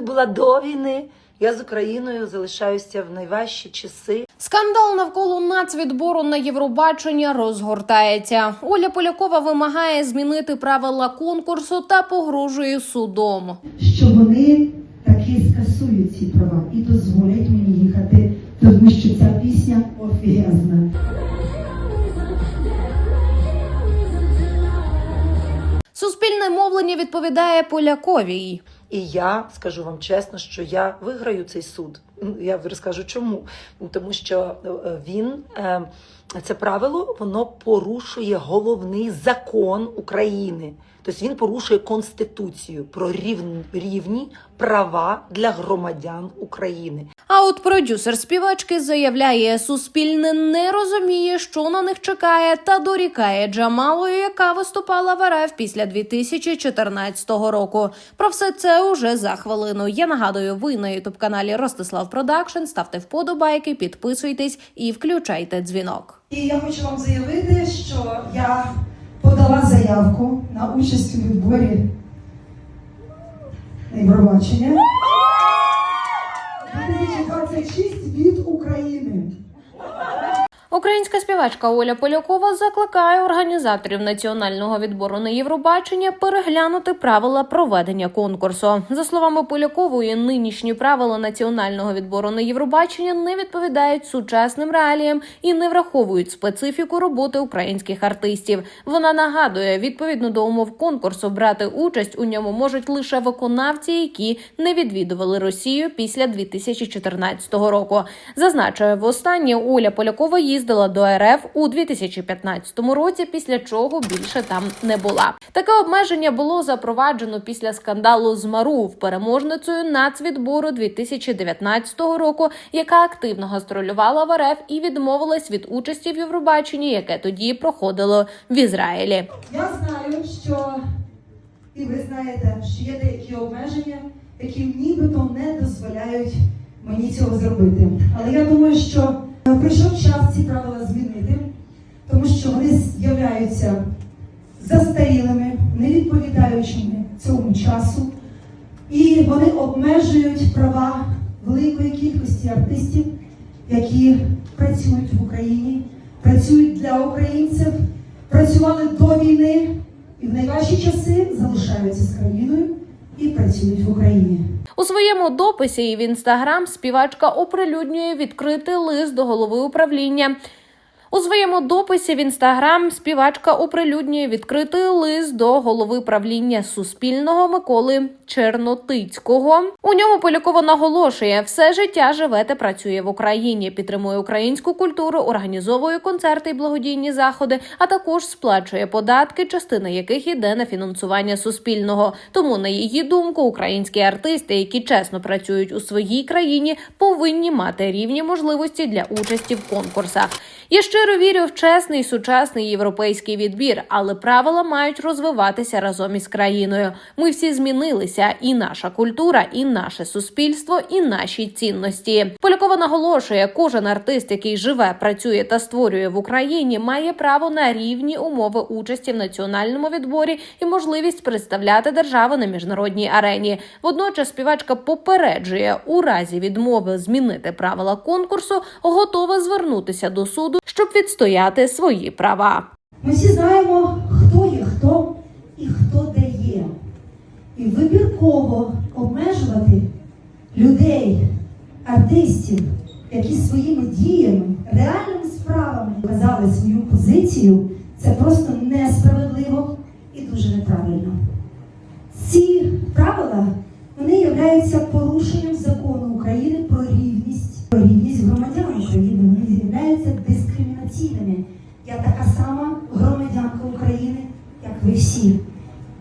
Була до війни. Я з Україною залишаюся в найважчі часи. Скандал навколо нацвідбору на Євробачення розгортається. Оля Полякова вимагає змінити правила конкурсу та погрожує судом. що вони таки скасують ці права і дозволять мені їхати, тому що ця пісня офігезна. Суспільне мовлення відповідає Поляковій. І я скажу вам чесно, що я виграю цей суд. Я розкажу чому. Тому що е, він е, це правило воно порушує головний закон України. Тобто він порушує конституцію про рівн- рівні права для громадян України. А от продюсер співачки заявляє, суспільне не розуміє, що на них чекає, та дорікає Джамалою, яка виступала в РФ після 2014 року. Про все це уже за хвилину. Я нагадую, ви на ютуб каналі Ростислав Продакшн. Ставте вподобайки, підписуйтесь і включайте дзвінок. І я хочу вам заявити, що заявку на участь у відборі. На Євробачення Українська співачка Оля Полякова закликає організаторів національного відбору на Євробачення переглянути правила проведення конкурсу. За словами Полякової, нинішні правила національного відбору на Євробачення не відповідають сучасним реаліям і не враховують специфіку роботи українських артистів. Вона нагадує, відповідно до умов конкурсу, брати участь у ньому можуть лише виконавці, які не відвідували Росію після 2014 року. Зазначує, востаннє Оля Полякова їздила до РФ у 2015 році, після чого більше там не була. Таке обмеження було запроваджено після скандалу з Марув, переможницею нацвідбору 2019 року, яка активно гастролювала в РФ і відмовилась від участі в Євробаченні, яке тоді проходило в Ізраїлі. Я знаю, що і ви знаєте, що є деякі обмеження, які нібито не дозволяють мені цього зробити. Але я думаю, що прийшов час ці правила змінити, тому що вони з'являються застарілими, не відповідаючими цьому часу, і вони обмежують права великої кількості артистів, які працюють в Україні, працюють для українців, працювали до війни і в найважчі часи залишаються з країною і працюють в Україні. У своєму дописі і в інстаграм співачка оприлюднює відкритий лист до голови управління. У своєму дописі в інстаграм співачка оприлюднює відкритий лист до голови правління Суспільного Миколи Чернотицького. У ньому Полякова наголошує, все життя живе та працює в Україні, підтримує українську культуру, організовує концерти і благодійні заходи, а також сплачує податки, частина яких іде на фінансування суспільного. Тому, на її думку, українські артисти, які чесно працюють у своїй країні, повинні мати рівні можливості для участі в конкурсах. Я щиро вірю в чесний сучасний європейський відбір, але правила мають розвиватися разом із країною. Ми всі змінилися, і наша культура, і наше суспільство, і наші цінності. Полякова наголошує, кожен артист, який живе, працює та створює в Україні, має право на рівні умови участі в національному відборі і можливість представляти державу на міжнародній арені. Водночас співачка попереджує, у разі відмови змінити правила конкурсу, готова звернутися до суду, щоб відстояти свої права. Ми всі знаємо, хто є хто і хто де є. І вибірково обмежувати людей, артистів, які своїми діями, реальними справами показали свою позицію, це просто несправедливо і дуже неправильно. Ці правила вони являються порушенням ви всі.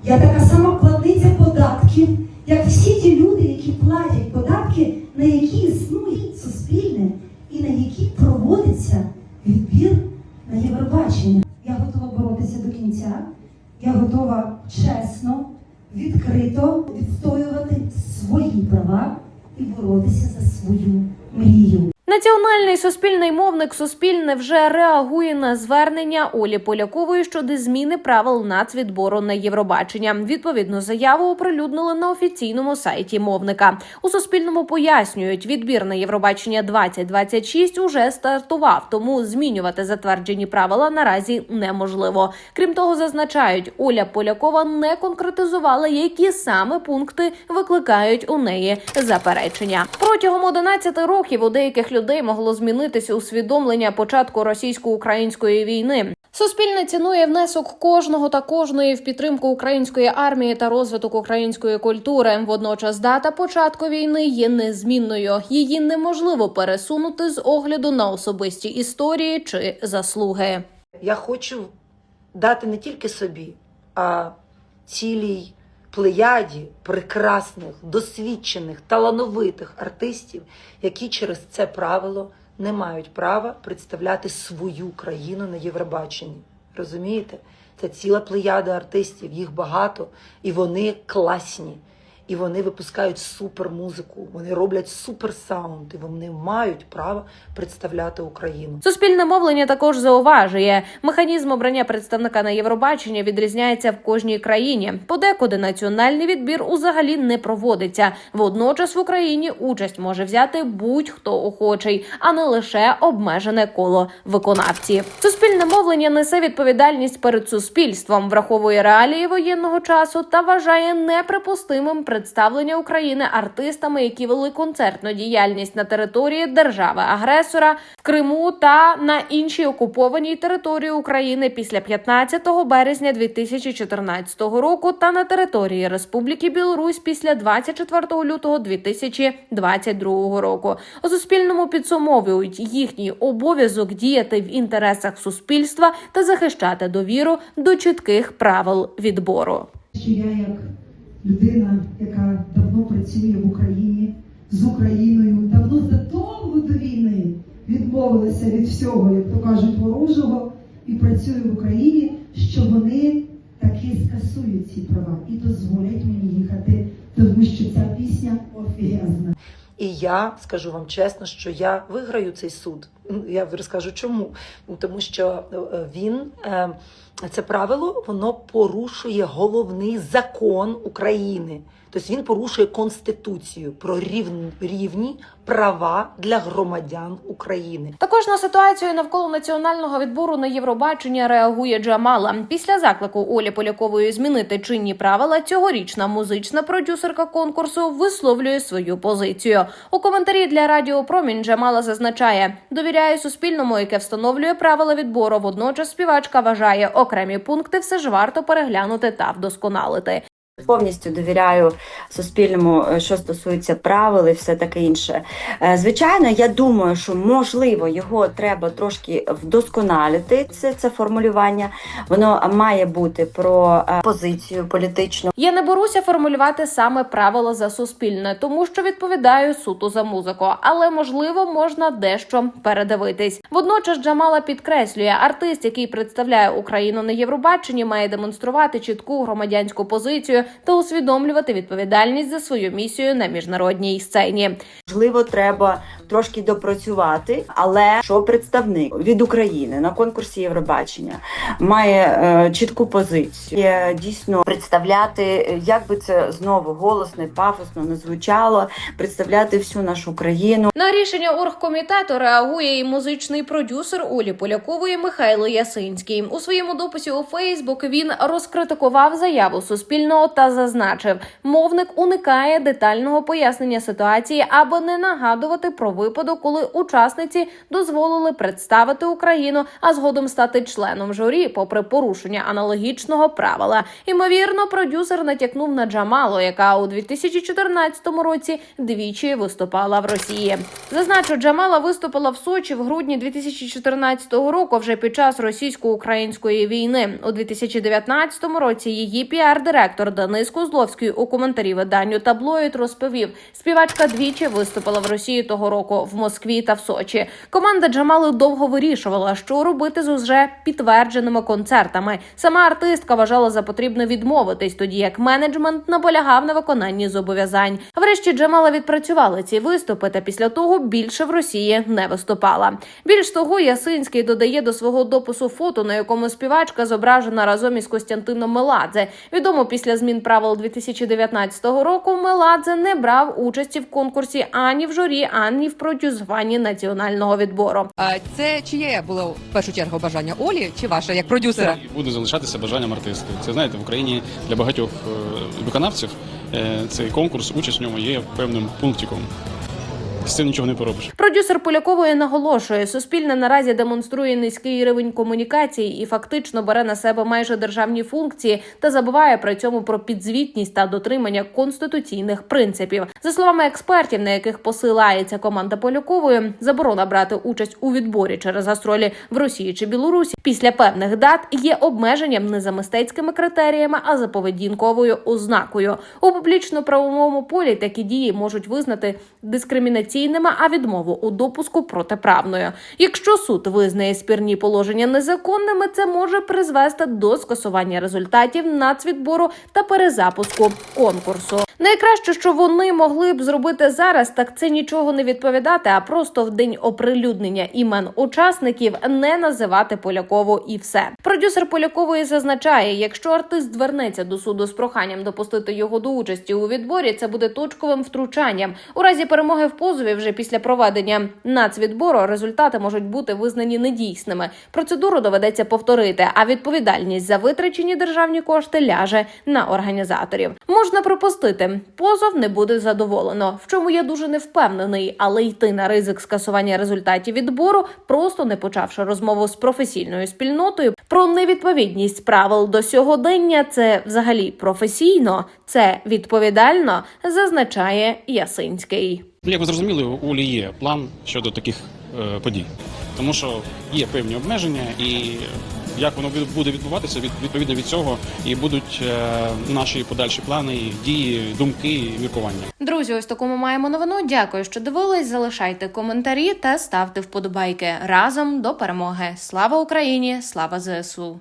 Я така сама платниця податків, як всі ті люди, які платять податки, на які існує суспільне і на які проводиться відбір на Євробачення. Я готова боротися до кінця. Я готова чесно, відкрито відстоювати свої права і боротися за свою мрію. Національний суспільний мовник Суспільне вже реагує на звернення Олі Полякової щодо зміни правил нацвідбору на Євробачення. Відповідну заяву оприлюднили на офіційному сайті мовника. У Суспільному пояснюють, відбір на Євробачення 2026 уже стартував, тому змінювати затверджені правила наразі неможливо. Крім того, зазначають, Оля Полякова не конкретизувала, які саме пункти викликають у неї заперечення. Протягом 11 років у деяких людей могло змінитися усвідомлення початку російсько-української війни. Суспільне цінує внесок кожного та кожної в підтримку української армії та розвиток української культури. Водночас дата початку війни є незмінною. Її неможливо пересунути з огляду на особисті історії чи заслуги. Я хочу дати не тільки собі, а цілій плеяді прекрасних, досвідчених, талановитих артистів, які через це правило не мають права представляти свою країну на Євробаченні. Розумієте? Це ціла плеяда артистів, їх багато, і вони класні. І вони випускають супермузику, вони роблять суперсаунд, і вони мають право представляти Україну. Суспільне мовлення також зауважує, механізм обрання представника на Євробачення відрізняється в кожній країні. Подекуди національний відбір узагалі не проводиться. Водночас в Україні участь може взяти будь-хто охочий, а не лише обмежене коло виконавців. Суспільне мовлення несе відповідальність перед суспільством, враховує реалії воєнного часу та вважає неприпустимим представлення України артистами, які вели концертну діяльність на території держави-агресора в Криму та на іншій окупованій території України після 15 березня 2014 року та на території Республіки Білорусь після 24 лютого 2022 року. У суспільному підсумовують їхній обов'язок діяти в інтересах суспільства та захищати довіру до чітких правил відбору. що я як людина, яка давно працює в Україні з Україною, давно задовго до війни відмовилася від всього, як то кажуть, ворожого, і працює в Україні, що вони таки скасують ці права і дозволять мені я скажу вам чесно, що я виграю цей суд. Я розкажу чому. Тому що е, він е, це правило воно порушує головний закон України. Тобто він порушує конституцію про рівн- рівні права для громадян України. Також на ситуацію навколо національного відбору на Євробачення реагує Джамала. Після заклику Олі Полякової змінити чинні правила, цьогорічна музична продюсерка конкурсу висловлює свою позицію. У коментарі для Радіо Промінь Джамала зазначає: довіряє суспільному, яке встановлює правила відбору. Водночас співачка вважає окремі пункти все ж варто переглянути та вдосконалити. Повністю довіряю суспільному, е, що стосується правил і все таке інше. Е, Звичайно, я думаю, що можливо його треба трошки вдосконалити. Це, це формулювання. Воно має бути про е, позицію політичну. Я не беруся формулювати саме правила за суспільне, тому що відповідаю суто за музику, але можливо можна дещо передивитись. Водночас Джамала підкреслює, артист, який представляє Україну на Євробаченні, має демонструвати чітку громадянську позицію та усвідомлювати відповідальність за свою місію на міжнародній сцені. Можливо, треба трошки допрацювати, але що представник від України на конкурсі Євробачення має е, чітку позицію, Є дійсно представляти, як би це знову голосно і пафосно не звучало, представляти всю нашу країну. На рішення оргкомітету реагує і музичний продюсер Олі Полякової Михайло Ясинський. У своєму дописі у Фейсбук він розкритикував заяву Суспільного та зазначив, мовник уникає детального пояснення ситуації, аби не нагадувати про випадок, коли учасниці дозволили представити Україну, а згодом стати членом журі, попри порушення аналогічного правила. Імовірно, продюсер натякнув на Джамалу, яка у 2014 році двічі виступала в Росії. Зазначу, Джамала виступила в Сочі в грудні 2014 року вже під час російсько-української війни. У 2019 році її піар-директор Денис Козловський у коментарі виданню таблоїд розповів, співачка двічі виступила в Росії того року в Москві та в Сочі. Команда Джамали довго вирішувала, що робити з уже підтвердженими концертами. Сама артистка вважала за потрібне відмовитись, тоді як менеджмент наполягав на виконанні зобов'язань. Врешті Джамала відпрацювала ці виступи, та після того більше в Росії не виступала. Більш того, Ясинський додає до свого допису фото, на якому співачка зображена разом із Костянтином Меладзе. Відомо після змін правил 2019 року Меладзе не брав участі в конкурсі ані в журі, ані в продюсуванні національного відбору. А це чиє було в першу чергу бажання Олі чи ваше як продюсера? Це буде залишатися бажанням артисти. Це знаєте, в Україні для багатьох е, виконавців е, цей конкурс, участь в ньому є певним пунктиком. З цим нічого не поробиш. Продюсер Полякової наголошує, Суспільне наразі демонструє низький рівень комунікації і фактично бере на себе майже державні функції та забуває при цьому про підзвітність та дотримання конституційних принципів. За словами експертів, на яких посилається команда Полякової, заборона брати участь у відборі через гастролі в Росії чи Білорусі після певних дат є обмеженням не за мистецькими критеріями, а за поведінковою ознакою. У публічно-правовому полі такі дії можуть визнати дискримінаційними, а відмову у допуску протиправною. Якщо суд визнає спірні положення незаконними, це може призвести до скасування результатів нацвідбору та перезапуску конкурсу. Найкраще, що вони могли б зробити зараз, так це нічого не відповідати, а просто в день оприлюднення імен учасників не називати Полякову і все. Продюсер Полякової зазначає, якщо артист звернеться до суду з проханням допустити його до участі у відборі, це буде точковим втручанням. У разі перемоги в позові вже після проведення нацвідбору результати можуть бути визнані недійсними. Процедуру доведеться повторити, а відповідальність за витрачені державні кошти ляже на організаторів. Можна припустити, позов не буде задоволено, в чому я дуже не впевнений, але йти на ризик скасування результатів відбору, просто не почавши розмову з професійною спільнотою про невідповідність правил до сьогодення, це взагалі професійно, це відповідально, зазначає Ясинський. Ну, Як ви зрозуміли, у Олі є план щодо таких е, подій, тому що є певні обмеження, і як воно буде відбуватися, від, відповідно від цього і будуть е, наші подальші плани, дії, думки, міркування. Друзі, ось таку ми маємо новину. Дякую, що дивились. Залишайте коментарі та ставте вподобайки разом до перемоги. Слава Україні! Слава ЗСУ!